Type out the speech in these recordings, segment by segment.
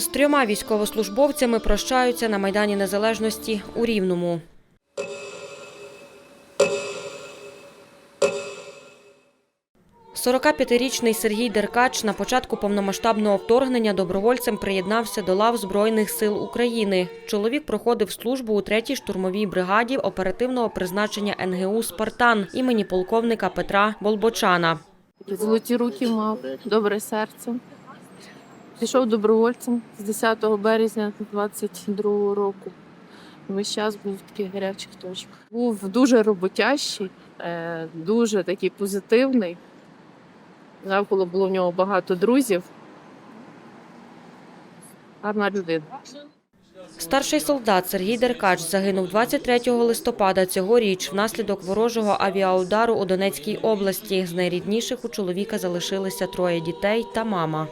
З трьома військовослужбовцями прощаються на Майдані Незалежності у Рівному. – 45-річний Сергій Деркач на початку повномасштабного вторгнення добровольцем приєднався до лав Збройних сил України. Чоловік проходив службу у 3-й штурмовій бригаді оперативного призначення НГУ «Спартан» імені полковника Петра Болбочана. Золоті руки мав, добре серце. Пішов добровольцем з 10 березня 22 року. Весь час був в таких гарячих точках. Був дуже роботящий, е, дуже такий позитивний. Навколо було в нього багато друзів. Гарна людина. Старший солдат Сергій Деркач загинув 23 листопада цьогоріч внаслідок ворожого авіаудару у Донецькій області. З найрідніших у чоловіка залишилися троє дітей та мама.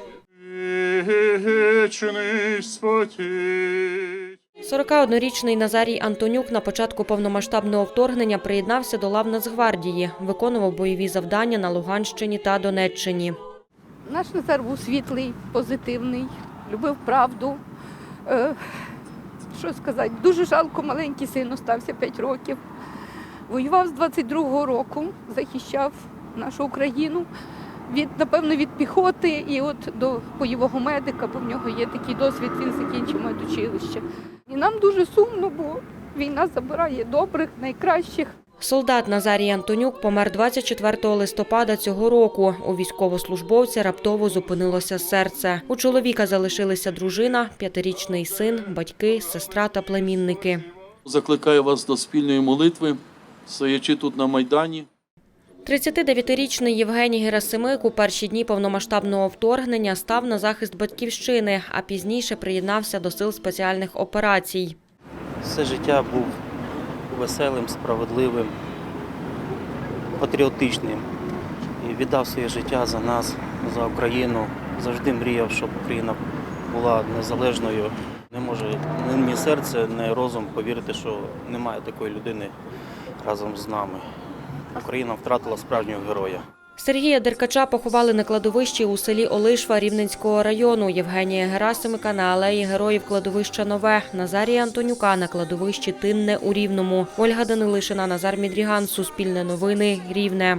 Вічний спокій. 41-річний Назарій Антонюк на початку повномасштабного вторгнення приєднався до лав Нацгвардії, виконував бойові завдання на Луганщині та Донеччині. Наш Назар був світлий, позитивний, любив правду. Е, що сказати, дуже жалко, маленький син остався 5 років. Воював з 22-го року, захищав нашу Україну від, напевно, від піхоти і от до бойового медика, бо в нього є такий досвід, він закінчив медучилище. І нам дуже сумно, бо війна забирає добрих, найкращих. Солдат Назарій Антонюк помер 24 листопада цього року. У військовослужбовця раптово зупинилося серце. У чоловіка залишилися дружина, п'ятирічний син, батьки, сестра та племінники. Закликаю вас до спільної молитви, стоячи тут на Майдані. 39-річний Євгеній Герасимик у перші дні повномасштабного вторгнення став на захист батьківщини, а пізніше приєднався до сил спеціальних операцій. Все життя був веселим, справедливим, патріотичним і віддав своє життя за нас, за Україну. Завжди мріяв, щоб Україна була незалежною. Не може ні серце, ні розум повірити, що немає такої людини разом з нами. Україна втратила справжнього героя. Сергія Деркача поховали на кладовищі у селі Олишва Рівненського району. Євгенія Герасимика на алеї Героїв кладовища Нове. Назарія Антонюка на кладовищі Тинне у Рівному. Ольга Данилишина, Назар Мідріган. Суспільне новини. Рівне.